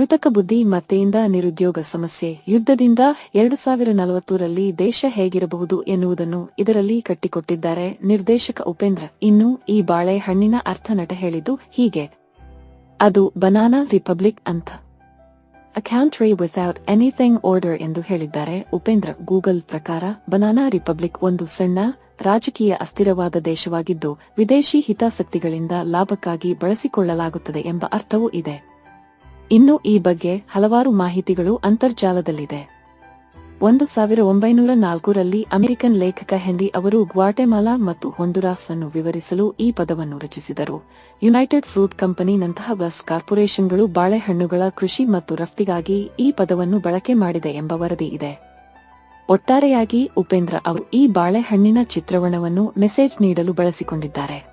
ಕೃತಕ ಬುದ್ಧಿ ಮತ್ತೆಯಿಂದ ನಿರುದ್ಯೋಗ ಸಮಸ್ಯೆ. ಯುದ್ಧದಿಂದ ಎರಡು ಸಾವಿರ ನಲವತ್ತೂರಲ್ಲಿ ದೇಶ ಹೇಗಿರಬಹುದು ಎನ್ನುವುದನ್ನು ಇದರಲ್ಲಿ ಕಟ್ಟಿಕೊಟ್ಟಿದ್ದಾರೆ ನಿರ್ದೇಶಕ ಉಪೇಂದ್ರ. ಇನ್ನು ಈ ಬಾಳೆಹಣ್ಣಿನ ಅರ್ಥ ನಟ ಹೇಳಿದ್ದು ಹೀಗೆ. ಅದು ಬನಾನಾ ರಿಪಬ್ಲಿಕ್ ಅಂತ. A country without anything order ಎಂದು ಹೇಳಿದ್ದಾರೆ ಉಪೇಂದ್ರ. ಗೂಗಲ್ ಪ್ರಕಾರ, ಬನಾನಾ ರಿಪಬ್ಲಿಕ್ ಒಂದು ಸಣ್ಣ, ರಾಜಕೀಯ ಅಸ್ಥಿರವಾದ ದೇಶವಾಗಿದ್ದು, ವಿದೇಶಿ ಹಿತಾಸಕ್ತಿಗಳಿಂದ ಲಾಭಕ್ಕಾಗಿ ಬಳಸಿಕೊಳ್ಳಲಾಗುತ್ತದೆ ಎಂಬ ಅರ್ಥವೂ ಇದೆ. ಇನ್ನು ಈ ಬಗ್ಗೆ ಹಲವಾರು ಮಾಹಿತಿಗಳು ಅಂತರ್ಜಾಲದಲ್ಲಿದೆ. ಒಂದು ಸಾವಿರ ಒಂಬೈನೂರ ನಾಲ್ಕರಲ್ಲಿ ಅಮೆರಿಕನ್ ಲೇಖಕ ಹೆನ್ರಿ ಅವರು ಗ್ವಾಟೆಮಾಲಾ ಮತ್ತು ಹೊಂಡುರಾಸ್ ಅನ್ನು ವಿವರಿಸಲು ಈ ಪದವನ್ನು ರಚಿಸಿದರು. ಯುನೈಟೆಡ್ ಫ್ರೂಟ್ ಕಂಪನಿನಂತಹ ಬಸ್ ಕಾರ್ಪೊರೇಷನ್ಗಳು ಬಾಳೆಹಣ್ಣುಗಳ ಕೃಷಿ ಮತ್ತು ರಫ್ತಿಗಾಗಿ ಈ ಪದವನ್ನು ಬಳಕೆ ಮಾಡಿದೆ ಎಂಬ ವರದಿ ಇದೆ. ಒಟ್ಟಾರೆಯಾಗಿ ಉಪೇಂದ್ರ ಅವರು ಈ ಬಾಳೆಹಣ್ಣಿನ ಚಿತ್ರವಣವನ್ನು ಮೆಸೇಜ್ ನೀಡಲು ಬಳಸಿಕೊಂಡಿದ್ದಾರೆ.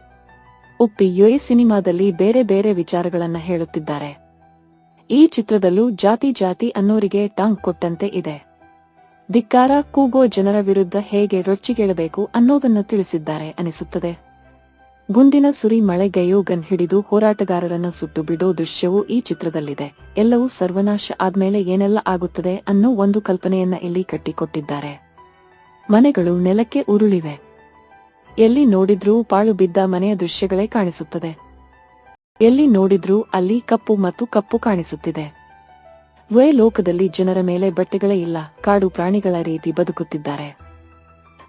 ಉಪ್ಪಿ ಯುಎ ಸಿನಿಮಾದಲ್ಲಿ ಬೇರೆ ಬೇರೆ ವಿಚಾರಗಳನ್ನು ಹೇಳುತ್ತಿದ್ದಾರೆ. ಈ ಚಿತ್ರದಲ್ಲೂ ಜಾತಿ ಜಾತಿ ಅನ್ನೋರಿಗೆ ಟಾಂಗ್ ಕೊಟ್ಟಂತೆ ಇದೆ. ಧಿಕ್ಕಾರ, ಕೂಗೋ ಜನರ ವಿರುದ್ಧ ಹೇಗೆ ರೊಚ್ಚಿಗೇಳಬೇಕು ಅನ್ನೋದನ್ನು ತಿಳಿಸಿದ್ದಾರೆ ಅನಿಸುತ್ತದೆ. ಗುಂಡಿನ ಸುರಿ ಮಳೆಗೈಯೋ ಗನ್ ಹಿಡಿದು ಹೋರಾಟಗಾರರನ್ನು ಸುಟ್ಟು ಬಿಡೋ ದೃಶ್ಯವೂ ಈ ಚಿತ್ರದಲ್ಲಿದೆ. ಎಲ್ಲವೂ ಸರ್ವನಾಶ ಆದ್ಮೇಲೆ ಏನೆಲ್ಲ ಆಗುತ್ತದೆ ಅನ್ನೋ ಒಂದು ಕಲ್ಪನೆಯನ್ನ ಇಲ್ಲಿ ಕಟ್ಟಿಕೊಟ್ಟಿದ್ದಾರೆ. ಮನೆಗಳು ನೆಲಕ್ಕೆ ಉರುಳಿವೆ. ಎಲ್ಲಿ ನೋಡಿದ್ರೂ ಪಾಳು ಬಿದ್ದ ಮನೆಯ ದೃಶ್ಯಗಳೇ ಕಾಣಿಸುತ್ತದೆ. ಎಲ್ಲಿ ನೋಡಿದ್ರೂ ಅಲ್ಲಿ ಕಪ್ಪು ಮತ್ತು ಕಪ್ಪು ಕಾಣಿಸುತ್ತಿದೆ. ವೇ ಲೋಕದಲ್ಲಿ ಜನರ ಮೇಲೆ ಬಟ್ಟೆಗಳೇ ಇಲ್ಲ, ಕಾಡು ಪ್ರಾಣಿಗಳ ರೀತಿ ಬದುಕುತ್ತಿದ್ದಾರೆ.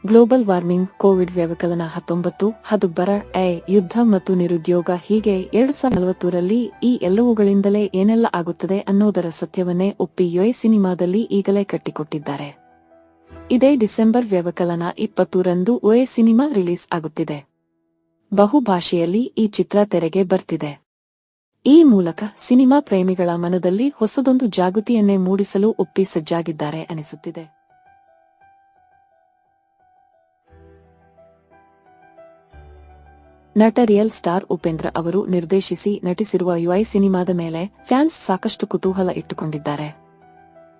ಗ್ಲೋಬಲ್ ವಾರ್ಮಿಂಗ್, ಕೋವಿಡ್ ವ್ಯವಕಲನ ಹತ್ತೊಂಬತ್ತು, ಹದುಬ್ಬರ, ಎ, ಯುದ್ಧ ಮತ್ತು ನಿರುದ್ಯೋಗ ಹೀಗೆ ಎರಡು ಸಾವಿರದ ನಲವತ್ತರಲ್ಲಿ ಈ ಎಲ್ಲವುಗಳಿಂದಲೇ ಏನೆಲ್ಲ ಆಗುತ್ತದೆ ಅನ್ನೋದರ ಸತ್ಯವನ್ನೇ ಒಪ್ಪಿ ಯುಎ ಸಿನಿಮಾದಲ್ಲಿ ಈಗಲೇ ಕಟ್ಟಿಕೊಟ್ಟಿದ್ದಾರೆ. ಇದೇ ಡಿಸೆಂಬರ್ ವ್ಯವಕಲನ ಇಪ್ಪತ್ತೂರಂದು ಒಎ ಸಿನಿಮಾ ರಿಲೀಸ್ ಆಗುತ್ತಿದೆ. ಬಹುಭಾಷೆಯಲ್ಲಿ ಈ ಚಿತ್ರ ತೆರೆಗೆ ಬರ್ತಿದೆ. ಈ ಮೂಲಕ ಸಿನಿಮಾ ಪ್ರೇಮಿಗಳ ಮನದಲ್ಲಿ ಹೊಸದೊಂದು ಜಾಗೃತಿಯನ್ನೇ ಮೂಡಿಸಲು ಒಪ್ಪಿ ಸಜ್ಜಾಗಿದ್ದಾರೆ ಅನಿಸುತ್ತಿದೆ. ನಟ ರಿಯಲ್ ಸ್ಟಾರ್ ಉಪೇಂದ್ರ ಅವರು ನಿರ್ದೇಶಿಸಿ ನಟಿಸಿರುವ ಯುಐ ಸಿನಿಮಾದ ಮೇಲೆ ಫ್ಯಾನ್ಸ್ ಸಾಕಷ್ಟು ಕುತೂಹಲ ಇಟ್ಟುಕೊಂಡಿದ್ದಾರೆ.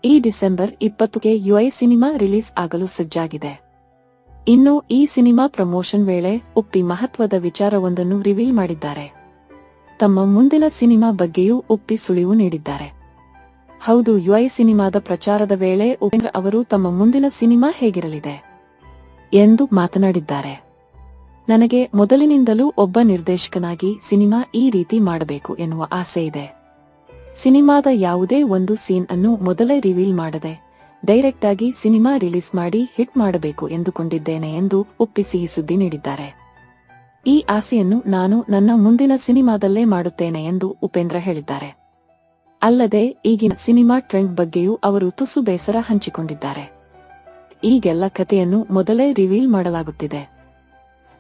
ಈ ಡಿಸೆಂಬರ್ ಇಪ್ಪತ್ತಕ್ಕೆ ಯುಐ ಸಿನಿಮಾ ರಿಲೀಸ್ ಆಗಲು ಸಜ್ಜಾಗಿದೆ. ಇನ್ನು ಈ ಸಿನಿಮಾ ಪ್ರಮೋಷನ್ ವೇಳೆ ಉಪ್ಪಿ ಮಹತ್ವದ ವಿಚಾರವೊಂದನ್ನು ರಿವೀಲ್ ಮಾಡಿದ್ದಾರೆ. ತಮ್ಮ ಮುಂದಿನ ಸಿನಿಮಾ ಬಗ್ಗೆಯೂ ಉಪ್ಪಿ ಸುಳಿವು ನೀಡಿದ್ದಾರೆ. ಹೌದು ಯುಐ ಸಿನಿಮಾದ ಪ್ರಚಾರದ ವೇಳೆ ಉಪೇಂದ್ರ ಅವರು ತಮ್ಮ ಮುಂದಿನ ಸಿನಿಮಾ ಹೇಗಿರಲಿದೆ? ಎಂದು ಮಾತನಾಡಿದ್ದಾರೆ. ನನಗೆ ಮೊದಲಿನಿಂದಲೂ ಒಬ್ಬ ನಿರ್ದೇಶಕನಾಗಿ ಸಿನಿಮಾ ಈ ರೀತಿ ಮಾಡಬೇಕು ಎನ್ನುವ ಆಸೆ ಇದೆ. ಸಿನಿಮಾದ ಯಾವುದೇ ಒಂದು ಸೀನ್ ಅನ್ನು ಮೊದಲೇ ರಿವೀಲ್ ಮಾಡದೆ ಡೈರೆಕ್ಟ್ ಆಗಿ ಸಿನಿಮಾ ರಿಲೀಸ್ ಮಾಡಿ ಹಿಟ್ ಮಾಡಬೇಕು ಎಂದುಕೊಂಡಿದ್ದೇನೆ ಎಂದು ಉಪ್ಪಿ ಸಿಹಿ ಸುದ್ದಿ ನೀಡಿದ್ದಾರೆ. ಈ ಆಸೆಯನ್ನು ನಾನು ನನ್ನ ಮುಂದಿನ ಸಿನಿಮಾದಲ್ಲೇ ಮಾಡುತ್ತೇನೆ ಎಂದು ಉಪೇಂದ್ರ ಹೇಳಿದ್ದಾರೆ. ಅಲ್ಲದೆ ಈಗಿನ ಸಿನಿಮಾ ಟ್ರೆಂಡ್ ಬಗ್ಗೆಯೂ ಅವರು ತುಸು ಬೇಸರ ಹಂಚಿಕೊಂಡಿದ್ದಾರೆ. ಈಗೆಲ್ಲ ಕಥೆಯನ್ನು ಮೊದಲೇ ರಿವೀಲ್ ಮಾಡಲಾಗುತ್ತಿದೆ.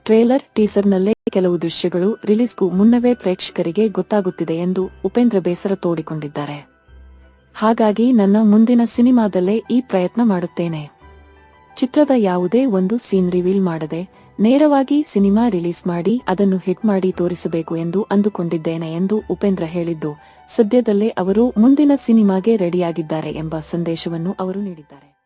ಟ್ರೇಲರ್, ಟೀಸರ್ನಲ್ಲೇ ಕೆಲವು ದೃಶ್ಯಗಳು ರಿಲೀಸ್ಗೂ ಮುನ್ನವೇ ಪ್ರೇಕ್ಷಕರಿಗೆ ಗೊತ್ತಾಗುತ್ತಿದೆ ಎಂದು ಉಪೇಂದ್ರ ಬೇಸರ ತೋಡಿಕೊಂಡಿದ್ದಾರೆ. ಹಾಗಾಗಿ ನನ್ನ ಮುಂದಿನ ಸಿನಿಮಾದಲ್ಲೇ ಈ ಪ್ರಯತ್ನ ಮಾಡುತ್ತೇನೆ. ಚಿತ್ರದ ಯಾವುದೇ ಒಂದು ಸೀನ್ ರಿವೀಲ್ ಮಾಡದೆ, ನೇರವಾಗಿ ಸಿನಿಮಾ ರಿಲೀಸ್ ಮಾಡಿ ಅದನ್ನು ಹಿಟ್ ಮಾಡಿ ತೋರಿಸಬೇಕು ಎಂದು ಅಂದುಕೊಂಡಿದ್ದೇನೆ ಎಂದು ಉಪೇಂದ್ರ ಹೇಳಿದ್ದು, ಸದ್ಯದಲ್ಲೇ ಅವರು ಮುಂದಿನ ಸಿನಿಮಾಗೆ ರೆಡಿಯಾಗಿದ್ದಾರೆ ಎಂಬ ಸಂದೇಶವನ್ನು ಅವರು ನೀಡಿದ್ದಾರೆ.